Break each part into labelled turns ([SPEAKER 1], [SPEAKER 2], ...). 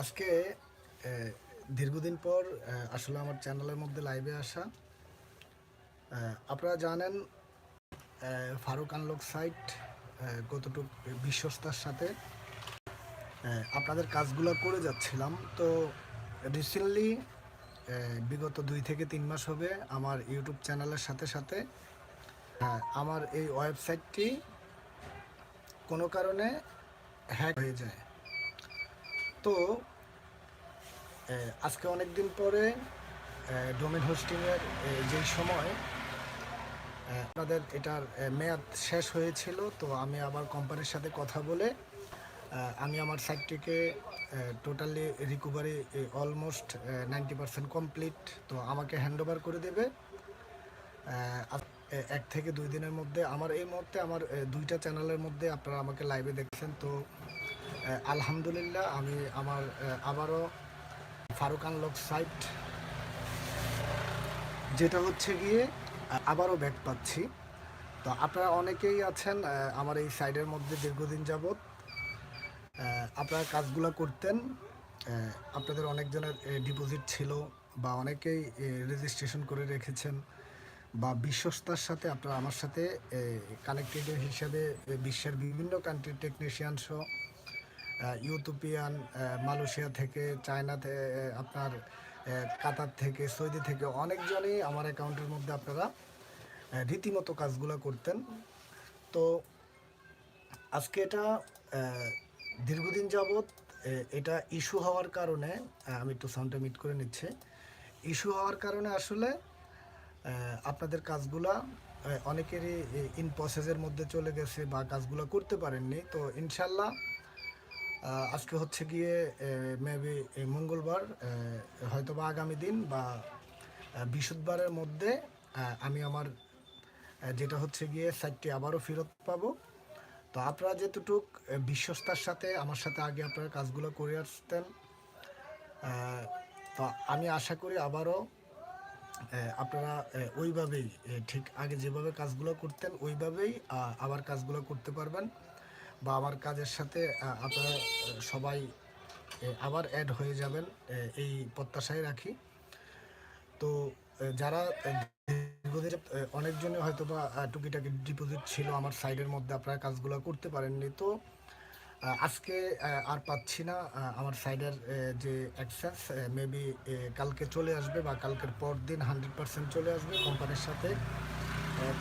[SPEAKER 1] আজকে দীর্ঘদিন পর আসলে আমার চ্যানেলের মধ্যে লাইভে আসা। আপনারা জানেন ফারুক আনলক সাইট কতটুকু বিশ্বস্তার সাথে আপনাদের কাজগুলো করে যাচ্ছিলাম। তো রিসেন্টলি বিগত দুই থেকে তিন মাস হবে আমার ইউটিউব চ্যানেলের সাথে সাথে। এ, আমার এই ওয়েবসাইটটি কোনো কারণে হ্যাক হয়ে যায়। তো আজকে অনেক দিন পরে ডোমেন হোস্টিংয়ের যে সময় আপনাদের এটার মেয়াদ শেষ হয়েছিল, তো আমি আবার কোম্পানির সাথে কথা বলে আমি আমার সাইটটিকে totally recovery almost ninety percent complete তো আমাকে হ্যান্ড ওভার করে দেবে। এক থেকে দুই দিনের মধ্যে, আমার এই মুহূর্তে আমার দুইটা চ্যানেলের মধ্যে আপনারা আমাকে লাইভে দেখছেন, তো আলহামদুলিল্লাহ আমি আমার আবারও ফারুক আনলক সাইট যেটা হচ্ছে গিয়ে আবারও ব্যাক পাচ্ছি। তো আপনারা অনেকেই আছেন আমার এই সাইডের মধ্যে দীর্ঘদিন যাবৎ। আপনারা কাজগুলো করতেন আপনাদের অনেকজনের ডিপোজিট ছিল বা অনেকেই রেজিস্ট্রেশন করে রেখেছেন বা বিশ্বস্তার সাথে আপনারা আমার সাথে কানেক্টেড হিসাবে বিশ্বের বিভিন্ন কান্ট্রির টেকনিশিয়ান সহ আহ, ইউটোপিয়ান মালয়েশিয়া থেকে, চায়না থেকে আপনার কাতার থেকে, সৌদি থেকে অনেকজনই আমার অ্যাকাউন্টের মধ্যে আপনারা রীতিমতো কাজগুলো করতেন। তো আজকে এটা দীর্ঘদিন যাবৎ এটা ইস্যু হওয়ার কারণে আমি একটু সাউন্ডটা মিট করে নিচ্ছি। ইস্যু হওয়ার কারণে আসলে আপনাদের কাজগুলা অনেকেরই ইন প্রসেসের মধ্যে চলে গেছে বা কাজগুলো করতে পারেননি। তো ইনশাল্লাহ আজকে হচ্ছে গিয়ে মেবি মঙ্গলবার হয়তো বা আগামী দিন বা বৃহস্পতিবারের মধ্যে আমি আমার যেটা হচ্ছে গিয়ে সাইটটি আবারও ফেরত পাবো। তো আপনারা যেতটুক বিশ্বস্তার সাথে, আমার সাথে আগে আপনারা কাজগুলো করে আসতেন তো আমি আশা করি আবারও আপনারা ওইভাবেই ঠিক আগে যেভাবে কাজগুলো করতেন, ওইভাবেই আবার কাজগুলো করতে পারবেন। বা আমার কাজের সাথে আপনারা সবাই আবার অ্যাড হয়ে যাবেন এই প্রত্যাশায় রাখি। তো যারা দীর্ঘদিন অনেকজনে হয়তো বা টুকিটাকি ডিপোজিট ছিল আমার সাইডের মধ্যে, আপনারা কাজগুলো করতে পারেননি। তো আজকে আর পাচ্ছি না আমার সাইডের যে অ্যাক্সেস মেবি কালকে চলে আসবে বা কালকের পর দিন হান্ড্রেড পার্সেন্ট চলে আসবে কোম্পানির সাথে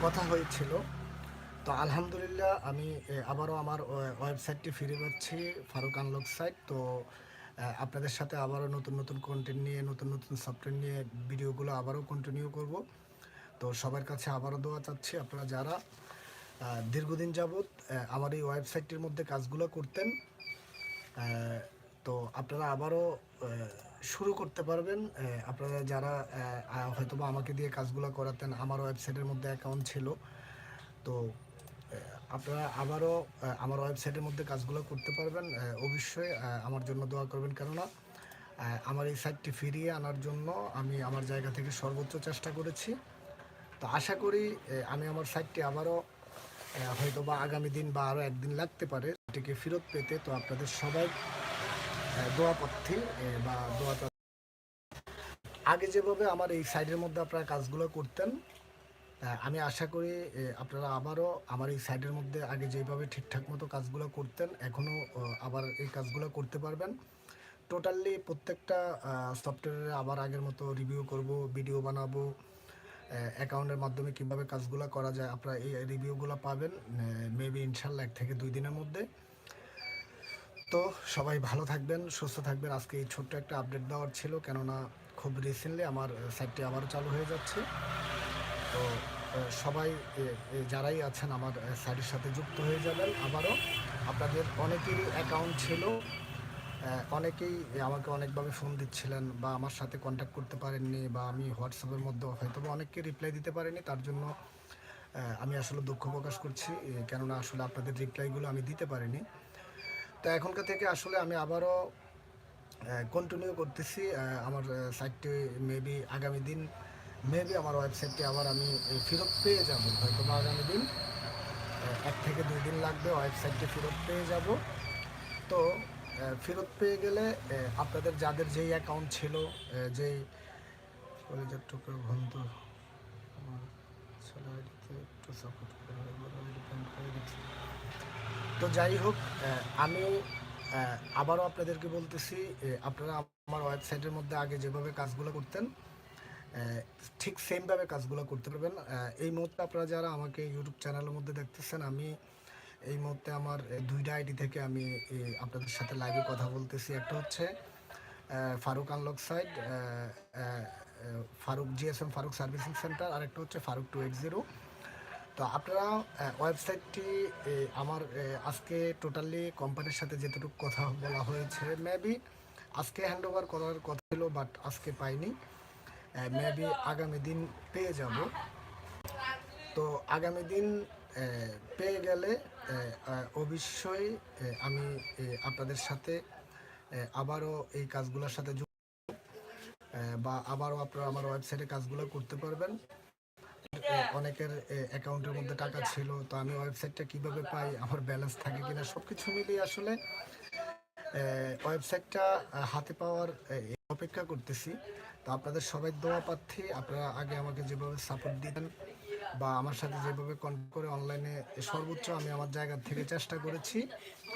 [SPEAKER 1] কথা হয়েছিল। তো আলহামদুলিল্লাহ আমি আবারও আমার ওয়েবসাইটটি ফিরে পাচ্ছি, ফারুক আনলক সাইট। তো আপনাদের সাথে আবারও নতুন নতুন কন্টেন্ট নিয়ে, নতুন নতুন সফটওয়্যার নিয়ে ভিডিওগুলো আবারও কন্টিনিউ করব। তো সবার কাছে আবারও দোয়া চাচ্ছি আপনারা যারা দীর্ঘদিন যাবৎ আমার এই ওয়েবসাইটটির মধ্যে কাজগুলো করতেন তো আপনারা আবারও শুরু করতে পারবেন। আপনারা যারা হয়তোবা আমাকে দিয়ে কাজগুলো করাতেন, আমার ওয়েবসাইটের মধ্যে অ্যাকাউন্ট ছিল। তো আপনারা আবারও আমার ওয়েবসাইটের মধ্যে কাজগুলো করতে পারবেন। অবশ্যই আমার জন্য দোয়া করবেন। কেননা আমার এই সাইটটি ফিরিয়ে আনার জন্য আমি আমার জায়গা থেকে সর্বোচ্চ চেষ্টা করেছি। তো আশা করি আমি আমার সাইটটি আবারও হয়তো বা আগামী দিন বা আরও একদিন লাগতে পারে। এটিকে ফেরত পেতে তো আপনাদের সবাই আহ, দোয়া প্রার্থী বা দোয়া আগে যেভাবে আমার এই সাইডের মধ্যে আপনারা কাজগুলো করতেন আমি আশা করি আপনারা আবারও আমার এই সাইডের মধ্যে আগে যেভাবে ঠিকঠাক মতো কাজগুলো করতেন এখনও আবার এই কাজগুলো করতে পারবেন। টোটালি প্রত্যেকটা সফটওয়্যারে আবার আগের মতো রিভিউ করব ভিডিও বানাবো অ্যাকাউন্টের মাধ্যমে কীভাবে কাজগুলো করা যায়, আপনারা এই রিভিউগুলো পাবেন মেবি ইনশাল্লাহ এক থেকে দুই দিনের মধ্যে। তো সবাই ভালো থাকবেন, সুস্থ থাকবেন। আজকে এই ছোট্ট একটা আপডেট দেওয়ার ছিল, কেননা খুব রিসেন্টলি আমার সাইটটি আবারও চালু হয়ে যাচ্ছে। তো সবাই যারাই আছেন আমার স্যারের সাথে যুক্ত হয়ে যাবেন আবারও। আপনাদের অনেকেরই অ্যাকাউন্ট ছিল অনেকেই আমাকে অনেকভাবে ফোন দিচ্ছিলেন বা আমার সাথে কন্ট্যাক্ট করতে পারেননি বা আমি হোয়াটসঅ্যাপের মধ্যে হয়তো অনেককে রিপ্লাই দিতে পারিনি, তার জন্য আমি আসলে দুঃখ প্রকাশ করছি কেননা আসলে আপনাদের রিপ্লাইগুলো আমি দিতে পারিনি। তো এখনকার থেকে আসলে আমি আবারও কন্টিনিউ করতেছি আমার সাইটটি মেবি আগামী দিন মেবি আমার ওয়েবসাইটটি আবার আমি ফেরত পেয়ে যাব হয়তো বা আগামী দিন এক থেকে দুই দিন লাগবে ওয়েবসাইটটি ফেরত পেয়ে যাব তো ফেরত পেয়ে গেলে আপনাদের যাদের যেই অ্যাকাউন্ট ছিল যেই কলেজের টুকরো বন্ধু। তো যাই হোক আমি আবারও আপনাদেরকে বলতেছি আপনারা আমার ওয়েবসাইটের মধ্যে আগে যেভাবে কাজগুলো করতেন ঠিক সেমভাবে কাজগুলো করতে পারবেন। এই মুহূর্তে আপনারা যারা আমাকে ইউটিউব চ্যানেলের মধ্যে দেখতেছেন, আমি এই মুহূর্তে আমার দুইটা আইডি থেকে আমি আপনাদের সাথে লাইভে কথা বলতেছি। একটা হচ্ছে Faruk unlock side Faruk GSM Faruk servicing centre আর একটা হচ্ছে ফারুক টু এইট জিরো তো আপনারা ওয়েবসাইটটি আমার আজকে টোটালি কোম্পানির সাথে যেটুকু কথা বলা হয়েছে মেবি আজকে হ্যান্ড ওভার করার কথা ছিল বাট আজকে পাইনি। মেবি আগামী দিন পেয়ে যাব। তো আগামী দিন পেয়ে গেলে অবশ্যই আমি আপনাদের সাথে আবারও এই কাজগুলোর সাথে যুক্ত বা আবারও আপনারা আমার ওয়েবসাইটে কাজগুলো করতে পারবেন। অনেকের অ্যাকাউন্টের মধ্যে টাকা ছিল, তো আমি ওয়েবসাইটটা কীভাবে পাই, আমার ব্যালেন্স থাকে কিনা সব কিছু মিলিয়ে আসলে ওয়েবসাইটটা হাতে পাওয়ার অপেক্ষা করতেছি। তো আপনাদের সবাই দোয়া পাচ্ছি, আপনারা আগে আমাকে যেভাবে সাপোর্ট দিতেন বা আমার সাথে যেভাবে কন্ট্যাক্ট করে অনলাইনে সর্বোচ্চ আমি আমার জায়গা থেকে চেষ্টা করেছি।